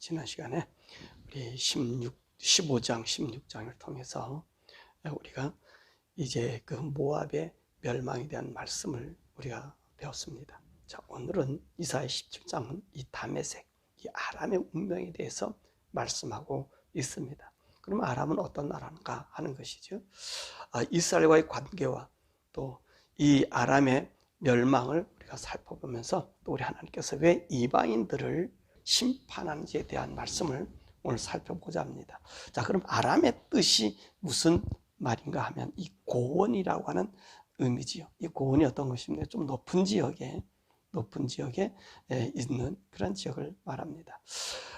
지난 시간에 우리 16, 15장, 16장을 통해서 우리가 이제 그 모압의 멸망에 대한 말씀을 우리가 배웠습니다. 자, 오늘은 이사야 17장은 이 다메색, 이 아람의 운명에 대해서 말씀하고 있습니다. 그럼 아람은 어떤 나라인가 하는 것이죠. 아, 이스라엘과의 관계와 또 이 아람의 멸망을 우리가 살펴보면서 또 우리 하나님께서 왜 이방인들을 심판하는지에 대한 말씀을 오늘 살펴보자 합니다. 자, 그럼 아람의 뜻이 무슨 말인가 하면 이 고원이라고 하는 의미지요. 이 고원이 어떤 것입니까? 좀 높은 지역에 높은 지역에 있는 그런 지역을 말합니다.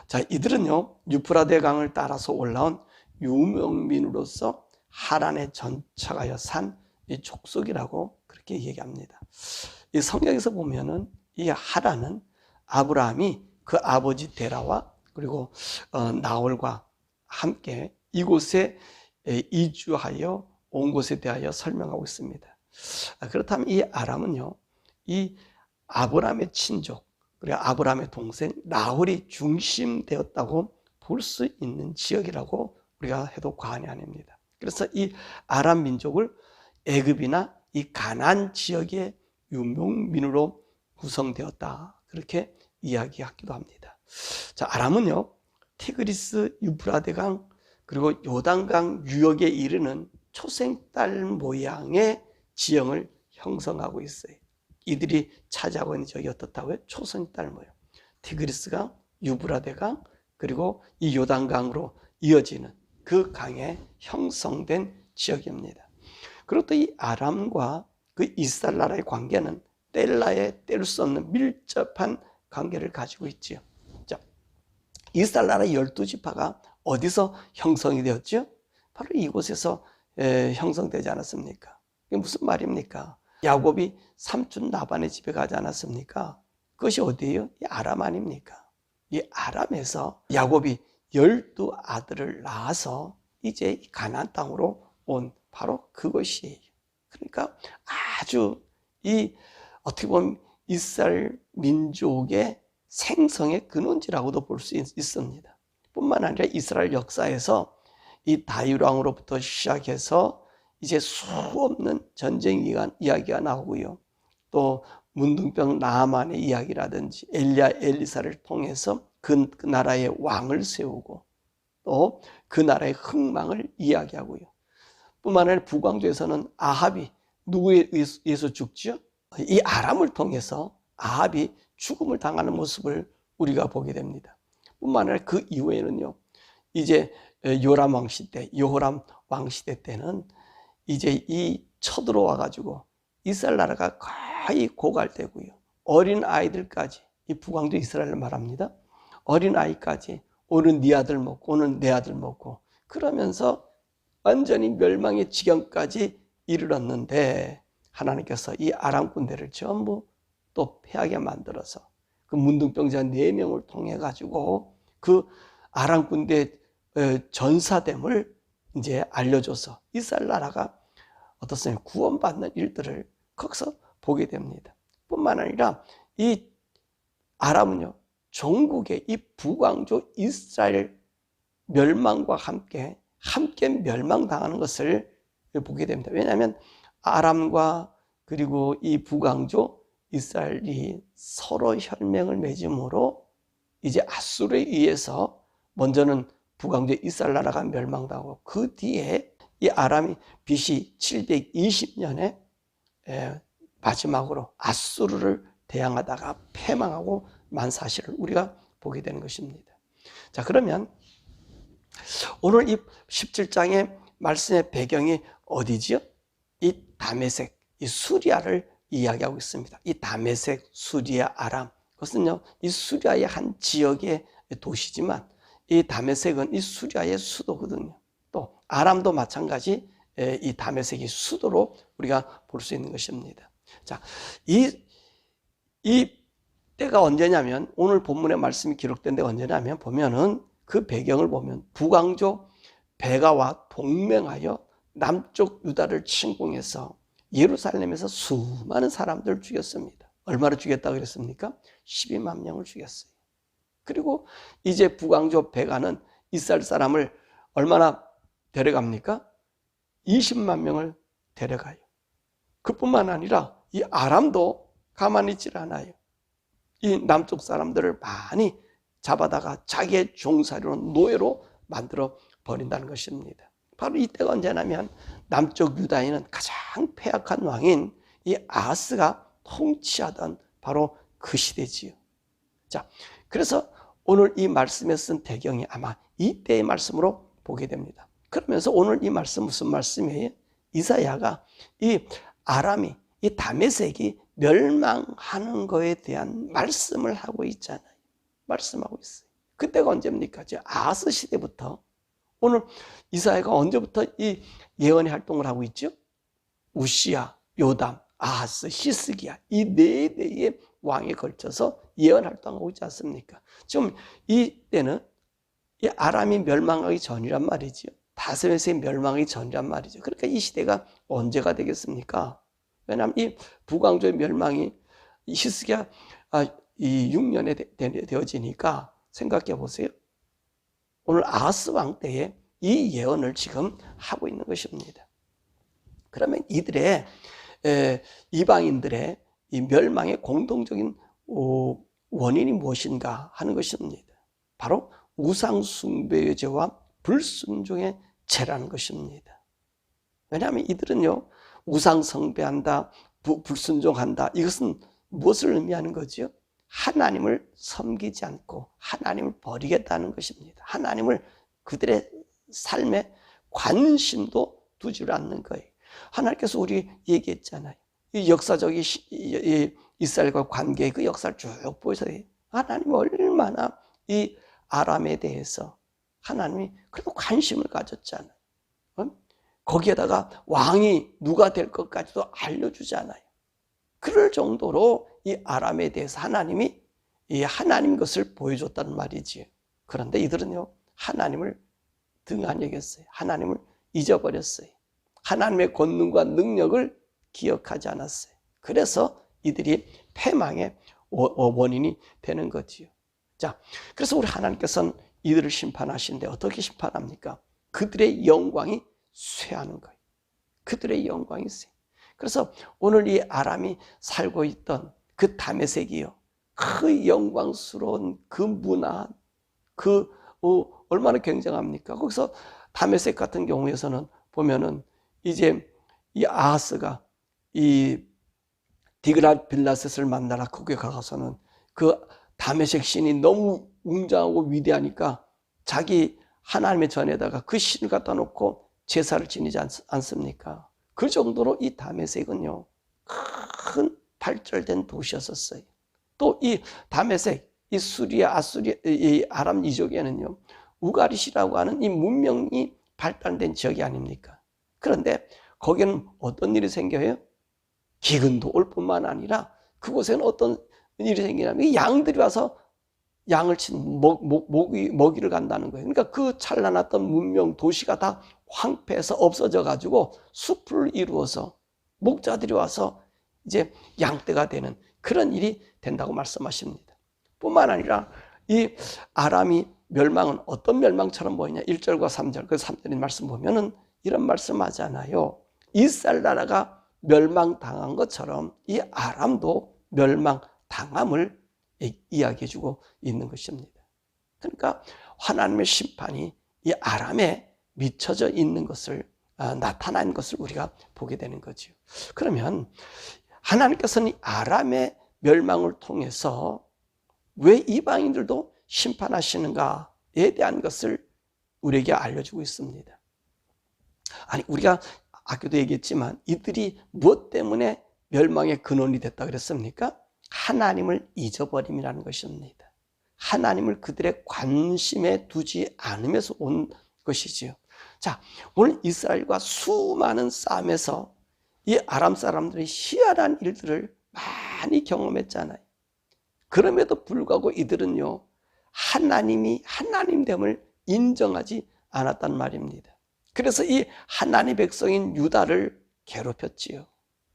자, 이들은요 유프라데 강을 따라서 올라온 유명민으로서 하란에 전착하여 산 이 족속이라고 그렇게 얘기합니다. 이 성경에서 보면은 이 하란은 아브라함이 그 아버지 데라와 그리고 어, 나홀과 함께 이곳에 이주하여 온 곳에 대하여 설명하고 있습니다. 아, 그렇다면 이 아람은요, 이 아브라함의 친족, 그리고 아브라함의 동생 나홀이 중심되었다고 볼 수 있는 지역이라고 우리가 해도 과언이 아닙니다. 그래서 이 아람 민족을 애굽이나 이 가난 지역의 유명민으로 구성되었다. 그렇게 이야기하기도 합니다. 자, 아람은요, 티그리스 유프라데강 그리고 요단강 유역에 이르는 초생딸 모양의 지형을 형성하고 있어요. 이들이 차지하고 있는 지역이 어떻다고요? 초생딸 모양. 티그리스강, 유브라데강, 그리고 이 요단강으로 이어지는 그 강에 형성된 지역입니다. 그리고 또 이 아람과 그 이스라엘 나라의 관계는 뗄라에 뗄 수 없는 밀접한 관계를 가지고 있지요. 자, 이스라엘 나라의 열두 지파가 어디서 형성이 되었죠? 바로 이곳에서 에, 형성되지 않았습니까? 이게 무슨 말입니까? 야곱이 삼촌 나반의 집에 가지 않았습니까? 그것이 어디예요? 이 아람 아닙니까? 이 아람에서 야곱이 열두 아들을 낳아서 이제 가나안 땅으로 온 바로 그것이에요. 그러니까 아주 이 어떻게 보면 이스라엘 민족의 생성의 근원지라고도 볼 수 있습니다. 뿐만 아니라 이스라엘 역사에서 이 다윗왕으로부터 시작해서 이제 수 없는 전쟁 이야기가 나오고요. 또 문둥병 나만의 이야기라든지 엘리야 엘리사를 통해서 그, 그 나라의 왕을 세우고 또 그 나라의 흥망을 이야기하고요. 뿐만 아니라 북왕조에서는 아합이 누구에 의해서 죽지요? 이 아람을 통해서 아합이 죽음을 당하는 모습을 우리가 보게 됩니다. 뿐만 아니라 그 이후에는요, 이제 요람 왕 시 대, 요호람 왕 시대 때는 이제 이 쳐들어와 가지고 이스라엘 나라가 거의 고갈되고요. 어린 아이들까지 이 북왕도 이스라엘을 말합니다. 어린 아이까지 오늘 네 아들 먹고 오늘 내 아들 먹고 그러면서 완전히 멸망의 지경까지 이르렀는데 하나님께서 이 아람 군대를 전부 또 패하게 만들어서 그 문둥병자 네 명을 통해 가지고 그 아람 군대 전사됨을 이제 알려줘서 이스라엘 나라가 어떻습니까? 구원받는 일들을 거기서 보게 됩니다. 뿐만 아니라 이 아람은요, 전국의 이 북왕조 이스라엘 멸망과 함께 함께 멸망당하는 것을 보게 됩니다. 왜냐하면 아람과 그리고 이 북왕조 이스라엘이 서로 혈맹을 맺음으로 이제 아수르에 의해서 먼저는 북왕조 이스라엘 나라가 멸망당하고 그 뒤에 이 아람이 BC 720년에 마지막으로 아수르를 대항하다가 패망하고 만 사실을 우리가 보게 되는 것입니다. 자, 그러면 오늘 이 17장의 말씀의 배경이 어디지요? 이 다메색, 이 수리아를 이야기하고 있습니다. 이 다메색, 수리아, 아람. 그것은요, 이 수리아의 한 지역의 도시지만 이 다메색은 이 수리아의 수도거든요. 또 아람도 마찬가지 이 다메색이 수도로 우리가 볼 수 있는 것입니다. 자, 이, 이 때가 언제냐면 오늘 본문의 말씀이 기록된 데가 언제냐면 보면은 그 배경을 보면 북왕조 베가와 동맹하여 남쪽 유다를 침공해서 예루살렘에서 수많은 사람들을 죽였습니다. 얼마를 죽였다 그랬습니까? 12만 명을 죽였어요. 그리고 이제 북왕조 베가는 이스라엘 사람을 얼마나 데려갑니까? 20만 명을 데려가요. 그뿐만 아니라 이 아람도 가만히 있질 않아요. 이 남쪽 사람들을 많이 잡아다가 자기의 종살이로 노예로 만들어 버린다는 것입니다. 바로 이때가 언제냐면 남쪽 유다인은 가장 폐악한 왕인 이 아하스가 통치하던 바로 그 시대지요. 자, 그래서 오늘 이 말씀에 쓴 배경이 아마 이때의 말씀으로 보게 됩니다. 그러면서 오늘 이 말씀 무슨 말씀이에요? 이사야가 이 아람이 이 다메섹이 멸망하는 거에 대한 말씀을 하고 있잖아요. 말씀하고 있어요. 그때가 언제입니까? 아스 시대부터 오늘 이사야가 언제부터 이 예언의 활동을 하고 있죠? 우시야, 요담, 아하스, 히스기야 이 네 대의 왕에 걸쳐서 예언 활동하고 있지 않습니까? 지금 이 때는 이 아람이 멸망하기 전이란 말이지요. 다스메스의 멸망이 전이란 말이죠. 그러니까 이 시대가 언제가 되겠습니까? 왜냐하면 이 북왕조의 멸망이 히스기야 아, 이 6년에 되, 되어지니까 생각해 보세요. 오늘 아하스 왕 때에 이 예언을 지금 하고 있는 것입니다. 그러면 이들의 에, 이방인들의 이 멸망의 공동적인 어, 원인이 무엇인가 하는 것입니다. 바로 우상 숭배의 죄와 불순종의 죄라는 것입니다. 왜냐하면 이들은요 우상 성배한다, 불순종한다. 이것은 무엇을 의미하는 거죠? 하나님을 섬기지 않고 하나님을 버리겠다는 것입니다. 하나님을 그들의 삶에 관심도 두지 않는 거예요. 하나님께서 우리 얘기했잖아요. 이 역사적인 이스라엘과 관계의 그 역사를 쭉 보셔서 하나님 얼마나 이 아람에 대해서 하나님이 그래도 관심을 가졌잖아요. 거기에다가 왕이 누가 될 것까지도 알려주잖아요. 그럴 정도로 이 아람에 대해서 하나님이 이 하나님 것을 보여줬다는 말이지. 그런데 이들은요, 하나님을 등한 여겼어요. 하나님을 잊어버렸어요. 하나님의 권능과 능력을 기억하지 않았어요. 그래서 이들이 패망의 원인이 되는 거지요. 자, 그래서 우리 하나님께서는 이들을 심판하시는데 어떻게 심판합니까? 그들의 영광이 쇠하는 거예요. 그들의 영광이 쇠. 그래서 오늘 이 아람이 살고 있던 그 다메섹이요. 그 영광스러운 그 문화, 그 어, 얼마나 굉장합니까? 거기서 다메섹 같은 경우에서는 보면은 이제 이 아하스가 이 디그라 빌라셋을 만나라 거기에 가서는 그 다메섹 신이 너무 웅장하고 위대하니까 자기 하나님의 전에다가 그 신을 갖다 놓고 제사를 지니지 않, 습니까? 그 정도로 이 다메섹은요, 큰 발달된 도시였었어요. 또 이 다메섹, 이 수리아, 아수리, 이 아람 이족에는요, 우가리시라고 하는 이 문명이 발달된 지역이 아닙니까? 그런데 거기는 어떤 일이 생겨요? 기근도 올 뿐만 아니라 그곳에는 어떤 일이 생기냐면 양들이 와서 양을 친 먹, 먹, 먹이, 먹이를 간다는 거예요. 그러니까 그 찬란했던 문명 도시가 다 황폐해서 없어져 가지고 숲을 이루어서 목자들이 와서 이제 양떼가 되는 그런 일이 된다고 말씀하십니다. 뿐만 아니라 이 아람이 멸망은 어떤 멸망처럼 보이냐? 1절과 3절, 그 3절의 말씀 보면은 이런 말씀 하잖아요. 이스라엘 나라가 멸망당한 것처럼 이 아람도 멸망당함을 이야기해 주고 있는 것입니다. 그러니까 하나님의 심판이 이 아람에 미쳐져 있는 것을 아, 나타난 것을 우리가 보게 되는 거죠. 그러면 하나님께서는 아람의 멸망을 통해서 왜 이방인들도 심판하시는가에 대한 것을 우리에게 알려주고 있습니다. 아니 우리가 아까도 얘기했지만 이들이 무엇 때문에 멸망의 근원이 됐다 그랬습니까? 하나님을 잊어버림이라는 것입니다. 하나님을 그들의 관심에 두지 않으면서 온 것이지요. 자, 오늘 이스라엘과 수많은 싸움에서 이 아람 사람들이 희한한 일들을 많이 경험했잖아요. 그럼에도 불구하고 이들은요, 하나님이 하나님됨을 인정하지 않았단 말입니다. 그래서 이 하나님 백성인 유다를 괴롭혔지요.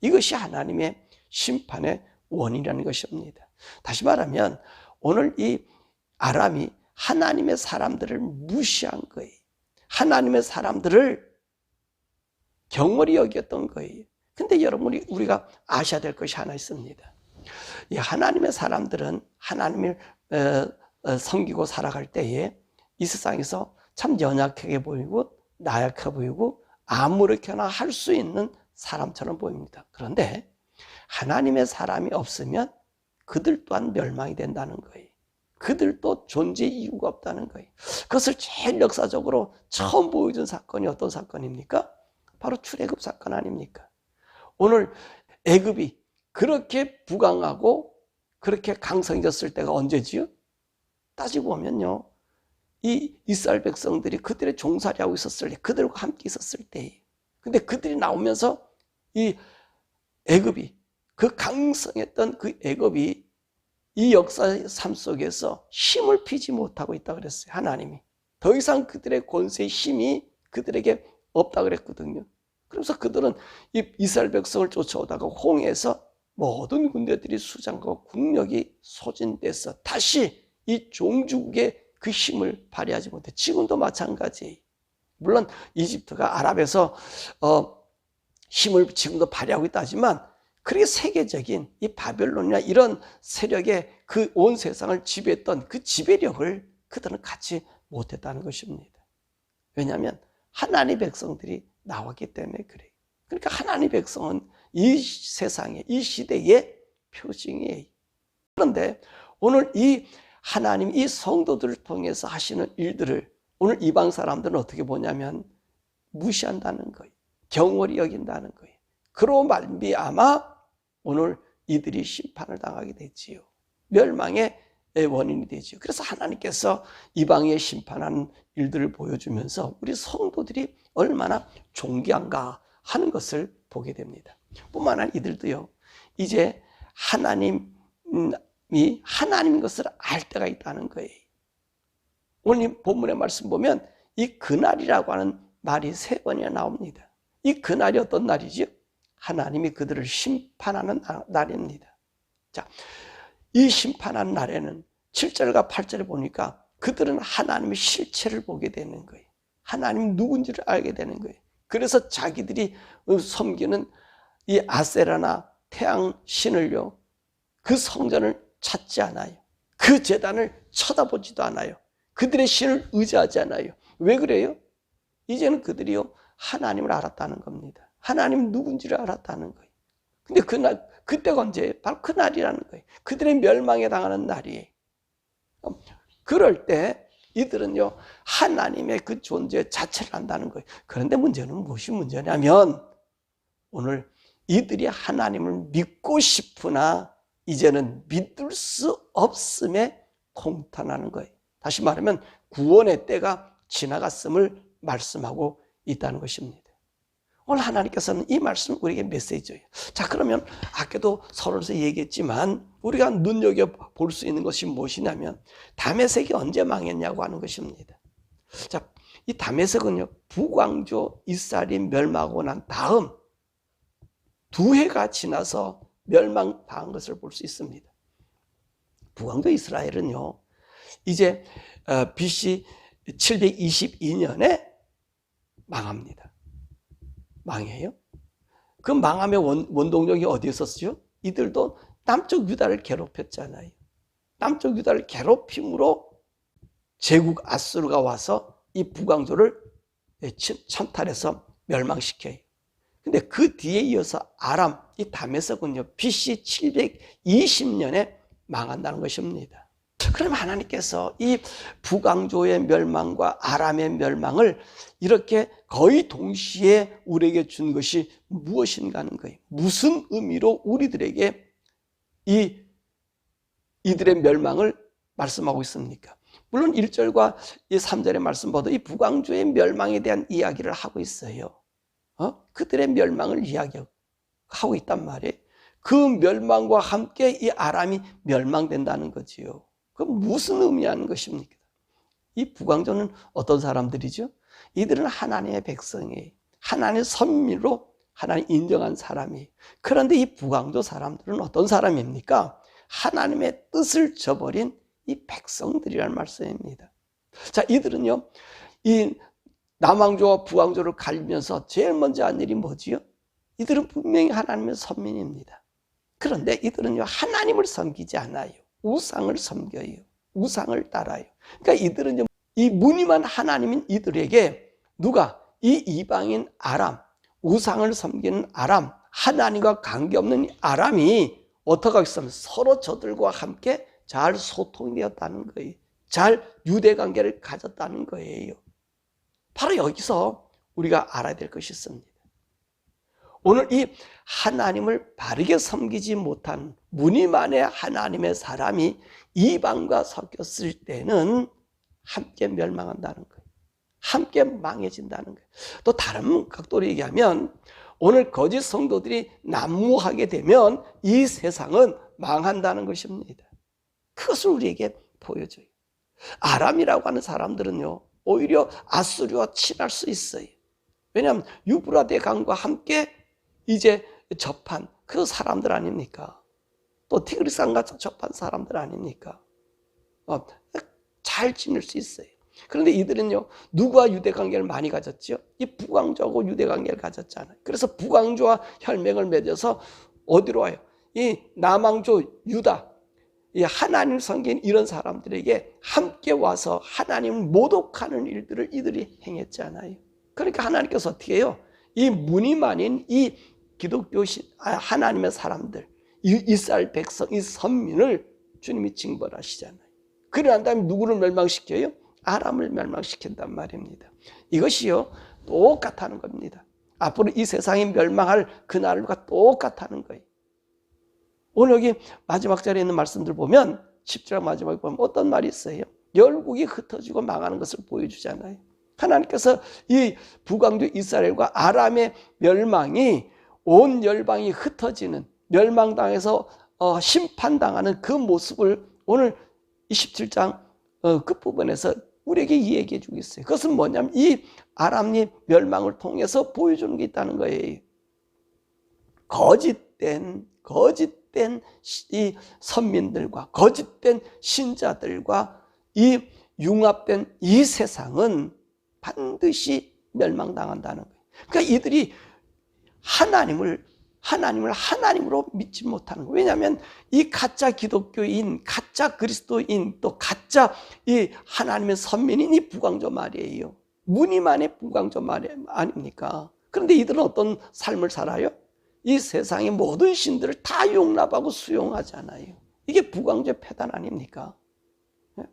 이것이 하나님의 심판의 원이라는 것입니다. 다시 말하면 오늘 이 아람이 하나님의 사람들을 무시한 거예요. 하나님의 사람들을 경월히 여겼던 거예요. 근데 여러분이 우리가 아셔야 될 것이 하나 있습니다. 이 하나님의 사람들은 하나님을 어, 어, 섬기고 살아갈 때에 이 세상에서 참 연약하게 보이고 나약해 보이고 아무렇게나 할 수 있는 사람처럼 보입니다. 그런데 하나님의 사람이 없으면 그들 또한 멸망이 된다는 거예요. 그들도 존재 이유가 없다는 거예요. 그것을 제일 역사적으로 처음 보여준 사건이 어떤 사건입니까? 바로 출애굽 사건 아닙니까? 오늘 애굽이 그렇게 부강하고 그렇게 강성해졌을 때가 언제지요? 따지고 보면요. 이 이스라엘 백성들이 그들의 종살이 하고 있었을 때, 그들과 함께 있었을 때. 근데 그들이 나오면서 이 애굽이 그 강성했던 그 애굽이 이 역사의 삶 속에서 힘을 피지 못하고 있다 그랬어요. 하나님이. 더 이상 그들의 권세의 힘이 그들에게 없다 그랬거든요. 그래서 그들은 이 이스라엘 백성을 쫓아오다가 홍해에서 모든 군대들이 수장하고 국력이 소진돼서 다시 이 종주국의 그 힘을 발휘하지 못해. 지금도 마찬가지. 물론 이집트가 아랍에서 어, 힘을 지금도 발휘하고 있다 하지만 그렇게 세계적인 이 바벨론이나 이런 세력의 그 온 세상을 지배했던 그 지배력을 그들은 갖지 못했다는 것입니다. 왜냐하면 하나님 백성들이 나왔기 때문에 그래요. 그러니까 하나님 백성은 이 세상에, 이 시대의 표징이에요. 그런데 오늘 이 하나님, 이 성도들을 통해서 하시는 일들을 오늘 이방 사람들은 어떻게 보냐면 무시한다는 거예요. 경월히 여긴다는 거예요. 그로 말미암아 오늘 이들이 심판을 당하게 되지요. 멸망의 원인이 되지요. 그래서 하나님께서 이방에 심판하는 일들을 보여주면서 우리 성도들이 얼마나 존귀한가 하는 것을 보게 됩니다. 뿐만 아니라 이들도요, 이제 하나님이 하나님인 것을 알 때가 있다는 거예요. 오늘 본문의 말씀 보면 이 그날이라고 하는 말이 세 번이나 나옵니다. 이 그날이 어떤 날이지요? 하나님이 그들을 심판하는 날입니다. 자, 이 심판하는 날에는 7절과 8절을 보니까 그들은 하나님의 실체를 보게 되는 거예요. 하나님 누군지를 알게 되는 거예요. 그래서 자기들이 섬기는 이 아세라나 태양 신을요, 그 성전을 찾지 않아요. 그 재단을 쳐다보지도 않아요. 그들의 신을 의지하지 않아요. 왜 그래요? 이제는 그들이요, 하나님을 알았다는 겁니다. 하나님 누군지를 알았다는 거예요. 근데 그날, 그때가 언제예요? 바로 그날이라는 거예요. 그들의 멸망에 당하는 날이에요. 그럴 때 이들은요, 하나님의 그 존재 자체를 안다는 거예요. 그런데 문제는 무엇이 문제냐면, 오늘 이들이 하나님을 믿고 싶으나, 이제는 믿을 수 없음에 통탄하는 거예요. 다시 말하면, 구원의 때가 지나갔음을 말씀하고 있다는 것입니다. 오늘 하나님께서는 이 말씀 우리에게 메시지예요. 자, 그러면 아까도 서론에서 얘기했지만 우리가 눈여겨 볼 수 있는 것이 무엇이냐면 다메섹이 언제 망했냐고 하는 것입니다. 자, 이 다메섹은요 북왕조 이스라엘이 멸망하고 난 다음 두 해가 지나서 멸망당한 것을 볼 수 있습니다. 북왕조 이스라엘은요 이제 어, BC 722년에 망합니다. 망해요? 그 망함의 원, 원동력이 어디에 있었죠? 이들도 남쪽 유다를 괴롭혔잖아요. 남쪽 유다를 괴롭힘으로 제국 아수르가 와서 이 북왕조를 천탈해서 멸망시켜요. 근데 그 뒤에 이어서 아람, 이 담에서군요, BC 720년에 망한다는 것입니다. 그럼 하나님께서 이 북왕조의 멸망과 아람의 멸망을 이렇게 거의 동시에 우리에게 준 것이 무엇인가 하는 거예요. 무슨 의미로 우리들에게 이 이들의 멸망을 말씀하고 있습니까? 물론 1절과 이 3절의 말씀보다 이 북왕조의 멸망에 대한 이야기를 하고 있어요. 어? 그들의 멸망을 이야기하고 있단 말이에요. 그 멸망과 함께 이 아람이 멸망된다는 거지요. 그 무슨 의미하는 것입니까? 이 북왕조는 어떤 사람들이죠? 이들은 하나님의 백성이 하나님의 선미로 하나님 인정한 사람이 그런데 이 북왕조 사람들은 어떤 사람입니까? 하나님의 뜻을 저버린 이 백성들이란 말씀입니다. 자, 이들은요, 이 남왕조와 부왕조를 갈리면서 제일 먼저 한 일이 뭐지요? 이들은 분명히 하나님의 선민입니다. 그런데 이들은요, 하나님을 섬기지 않아요. 우상을 섬겨요. 우상을 따라요. 그러니까 이들은 이 무늬만 하나님인 이들에게 누가 이 이방인 아람, 우상을 섬기는 아람, 하나님과 관계없는 아람이 어떻게 하겠습니까? 서로 저들과 함께 잘 소통이 되었다는 거예요. 잘 유대 관계를 가졌다는 거예요. 바로 여기서 우리가 알아야 될 것이 있습니다. 오늘 이 하나님을 바르게 섬기지 못한 무늬만의 하나님의 사람이 이방과 섞였을 때는 함께 멸망한다는 거예요. 함께 망해진다는 거예요. 또 다른 각도로 얘기하면 오늘 거짓 성도들이 난무하게 되면 이 세상은 망한다는 것입니다. 그것을 우리에게 보여줘요. 아람이라고 하는 사람들은요, 오히려 아수리와 친할 수 있어요. 왜냐하면 유브라데 강과 함께 이제 접한 그 사람들 아닙니까? 또 티그리산과 접한 사람들 아닙니까? 어, 잘 지낼 수 있어요. 그런데 이들은요, 누구와 유대 관계를 많이 가졌죠? 이 북왕조하고 유대 관계를 가졌잖아요. 그래서 북왕조와 혈맹을 맺어서 어디로 와요? 이 남왕조 유다, 이 하나님 섬긴 이런 사람들에게 함께 와서 하나님을 모독하는 일들을 이들이 행했잖아요. 그러니까 하나님께서 어떻게 해요? 이 무늬만인 이 기독교 아, 하나님의 사람들, 이스라엘 백성, 이 선민을 주님이 징벌하시잖아요. 그러고 난 다음에 누구를 멸망시켜요? 아람을 멸망시킨단 말입니다. 이것이요, 똑같다는 겁니다. 앞으로 이 세상이 멸망할 그날과 똑같다는 거예요. 오늘 여기 마지막 자리에 있는 말씀들 보면 10절 마지막에 보면 어떤 말이 있어요? 열국이 흩어지고 망하는 것을 보여주잖아요. 하나님께서 이 북왕조 이스라엘과 아람의 멸망이 온 열방이 흩어지는 멸망당해서 어, 심판당하는 그 모습을 오늘 27장 어, 끝부분에서 우리에게 이야기해 주고 있어요. 그것은 뭐냐면 이 아람리 멸망을 통해서 보여주는 게 있다는 거예요. 거짓된 거짓된 이 선민들과 거짓된 신자들과 이 융합된 이 세상은 반드시 멸망당한다는 거예요. 그러니까 이들이 하나님을 하나님을 하나님으로 믿지 못하는 거예요. 왜냐하면 이 가짜 기독교인, 가짜 그리스도인, 또 가짜 이 하나님의 선민인 이 부광조 말이에요. 무늬만의 부광조 말 아닙니까? 그런데 이들은 어떤 삶을 살아요? 이 세상의 모든 신들을 다 용납하고 수용하잖아요. 이게 부광조 패단 아닙니까? 예?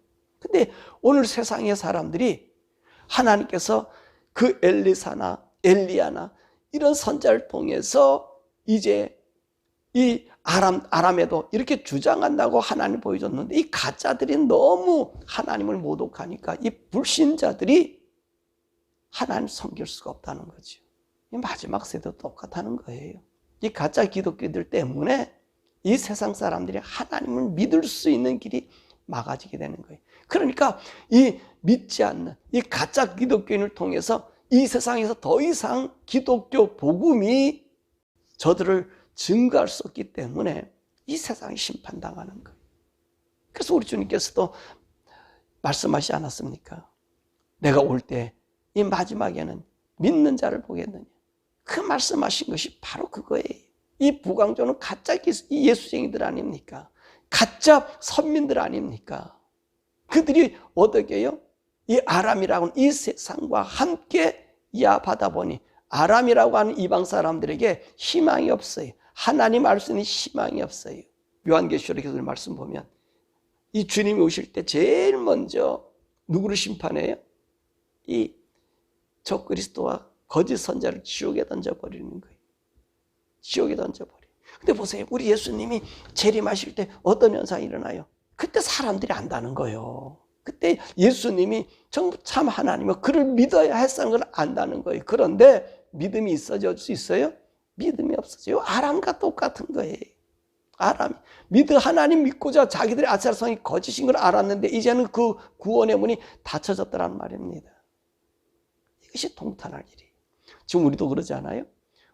근데 오늘 세상의 사람들이 하나님께서 그 엘리사나 엘리야나 이런 선자를 통해서 이제 이 아람, 아람에도 이렇게 주장한다고 하나님 보여줬는데 이 가짜들이 너무 하나님을 모독하니까 이 불신자들이 하나님 섬길 수가 없다는 거죠. 이 마지막 세도 똑같다는 거예요. 이 가짜 기독교들 때문에 이 세상 사람들이 하나님을 믿을 수 있는 길이 막아지게 되는 거예요. 그러니까 이 믿지 않는 이 가짜 기독교인을 통해서 이 세상에서 더 이상 기독교 복음이 저들을 증거할 수 없기 때문에 이 세상이 심판당하는 거예요. 그래서 우리 주님께서도 말씀하시지 않았습니까? 내가 올 때 이 마지막에는 믿는 자를 보겠느냐. 그 말씀하신 것이 바로 그거예요. 이 부강조는 가짜 예수쟁이들 아닙니까? 가짜 선민들 아닙니까? 그들이 어떻게 해요? 이 아람이라고는 이 세상과 함께 이하받아 보니 아람이라고 하는 이방 사람들에게 희망이 없어요. 하나님 알 수 있는 희망이 없어요. 요한계시록에서 말씀 보면 이 주님이 오실 때 제일 먼저 누구를 심판해요? 이 적그리스도와 거짓 선자를 지옥에 던져버리는 거예요. 지옥에 던져버려. 근데 보세요. 우리 예수님이 재림하실 때 어떤 현상이 일어나요? 그때 사람들이 안다는 거예요. 그때 예수님이 정부 참 하나님을 그를 믿어야 했다는 걸 안다는 거예요. 그런데 믿음이 있어질 수 있어요? 믿음이 없어져요. 아람과 똑같은 거예요. 아람. 믿어 하나님 믿고자 자기들의 아차성이 거짓인 걸 알았는데 이제는 그 구원의 문이 닫혀졌다는 말입니다. 이것이 통탄할 일이. 지금 우리도 그러지 않아요?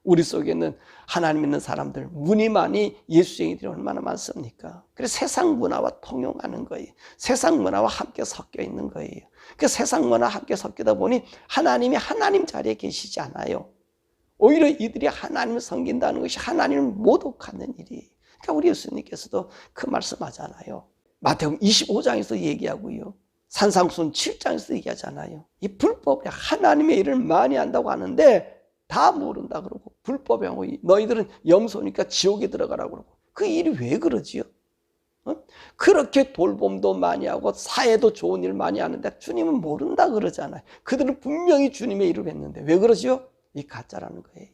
우리 속에 있는 하나님 믿는 사람들, 무늬만이 예수쟁이들이 얼마나 많습니까? 그래서 세상 문화와 통용하는 거예요. 세상 문화와 함께 섞여 있는 거예요. 그 세상 문화 함께 섞이다 보니 하나님이 하나님 자리에 계시지 않아요. 오히려 이들이 하나님을 섬긴다는 것이 하나님을 모독하는 일이에요. 그러니까 우리 예수님께서도 그 말씀하잖아요. 마태복음 25장에서 얘기하고요. 산상순 7장에서 얘기하잖아요. 이 불법이 하나님의 일을 많이 한다고 하는데 다 모른다 그러고 불법이 하고 너희들은 염소니까 지옥에 들어가라고 그러고 그 일이 왜 그러지요? 어? 그렇게 돌봄도 많이 하고 사회도 좋은 일 많이 하는데 주님은 모른다 그러잖아요. 그들은 분명히 주님의 일을 했는데 왜 그러지요? 이 가짜라는 거예요.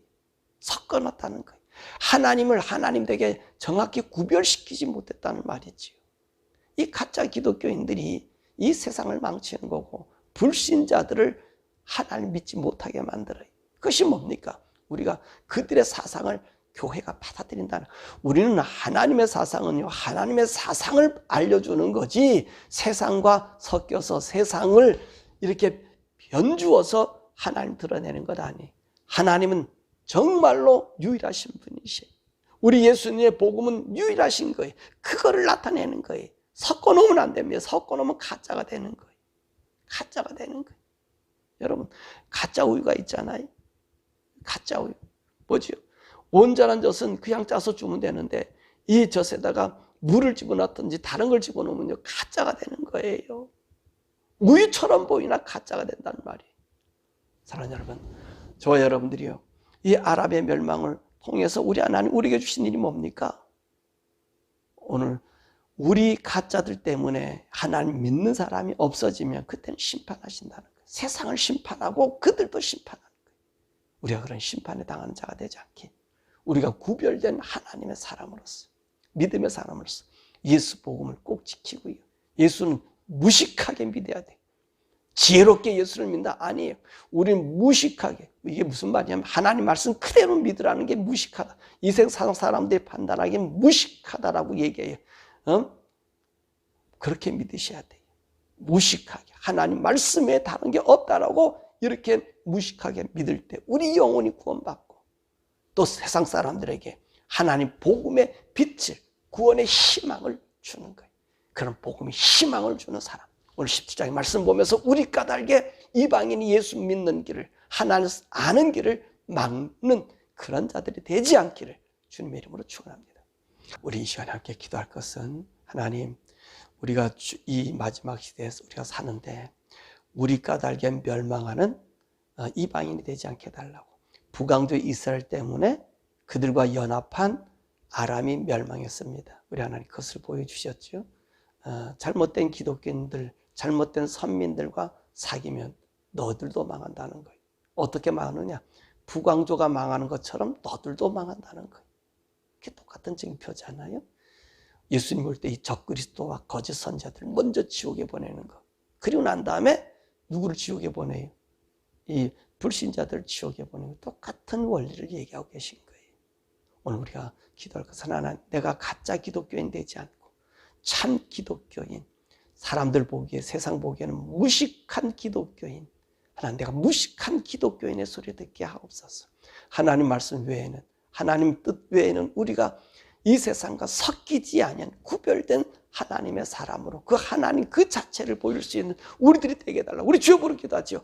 섞어놨다는 거예요. 하나님을 하나님 되게 정확히 구별시키지 못했다는 말이지요. 이 가짜 기독교인들이 이 세상을 망치는 거고 불신자들을 하나님 믿지 못하게 만들어요. 그것이 뭡니까? 우리가 그들의 사상을 교회가 받아들인다는 우리는 하나님의 사상은요 하나님의 사상을 알려주는 거지 세상과 섞여서 세상을 이렇게 변주어서 하나님 드러내는 것 아니. 하나님은 정말로 유일하신 분이시. 우리 예수님의 복음은 유일하신 거예요. 그거를 나타내는 거예요. 섞어놓으면 안 됩니다. 섞어놓으면 가짜가 되는 거예요. 가짜가 되는 거예요. 여러분 가짜 우유가 있잖아요 가짜 우유 뭐지요? 온전한 젖은 그냥 짜서 주면 되는데 이 젖에다가 물을 집어넣든지 다른 걸 집어넣으면 가짜가 되는 거예요. 우유처럼 보이나 가짜가 된다는 말이에요. 사랑하는 여러분, 저와 여러분들이요. 이 아랍의 멸망을 통해서 우리 하나님 우리에게 주신 일이 뭡니까? 오늘 우리 가짜들 때문에 하나님 믿는 사람이 없어지면 그때는 심판하신다는 거예요. 세상을 심판하고 그들도 거예요. 우리가 그런 심판에 당하는 자가 되지 않게 우리가 구별된 하나님의 사람으로서 믿음의 사람으로서 예수 복음을 꼭 지키고요. 예수는 무식하게 믿어야 돼. 지혜롭게 예수를 믿다 아니에요. 우리는 무식하게 이게 무슨 말이냐면 하나님 말씀 그대로 믿으라는 게 무식하다. 이 세상 사람들이 판단하기엔 무식하다라고 얘기해요. 어? 그렇게 믿으셔야 돼요. 무식하게 하나님 말씀에 다른 게 없다라고 이렇게 무식하게 믿을 때 우리 영혼이 구원받고 또 세상 사람들에게 하나님 복음의 빛을 구원의 희망을 주는 거예요. 그런 복음의 희망을 주는 사람. 오늘 17장의 말씀 보면서 우리 까닭에 이방인이 예수 믿는 길을 하나님 아는 길을 막는 그런 자들이 되지 않기를 주님의 이름으로 축원합니다. 우리 이 시간에 함께 기도할 것은 하나님 우리가 이 마지막 시대에서 우리가 사는데 우리 까닭에 멸망하는 어, 이방인이 되지 않게 달라고 북왕조 이스라엘 때문에 그들과 연합한 아람이 멸망했습니다. 우리 하나님 그것을 보여주셨죠. 어, 잘못된 기독교인들, 잘못된 선민들과 사귀면 너들도 망한다는 거예요. 어떻게 망하느냐? 북왕조가 망하는 것처럼 너들도 망한다는 거예요. 그게 똑같은 증표잖아요. 예수님 올 때 이 적그리스도와 거짓 선자들 먼저 지옥에 보내는 거. 그리고 난 다음에 누구를 지옥에 보내요? 이 불신자들 지옥에 보내는 똑같은 원리를 얘기하고 계신 거예요. 오늘 우리가 기도할 것은 하나, 내가 가짜 기독교인 되지 않고 참 기독교인, 사람들 보기에, 세상 보기에는 무식한 기독교인, 하나님 내가 무식한 기독교인의 소리 듣게 하옵소서. 하나님 말씀 외에는, 하나님 뜻 외에는 우리가 이 세상과 섞이지 아니한 구별된 하나님의 사람으로 그 하나님 그 자체를 보일 수 있는 우리들이 되게 해달라. 우리 주여 부르 기도하지요.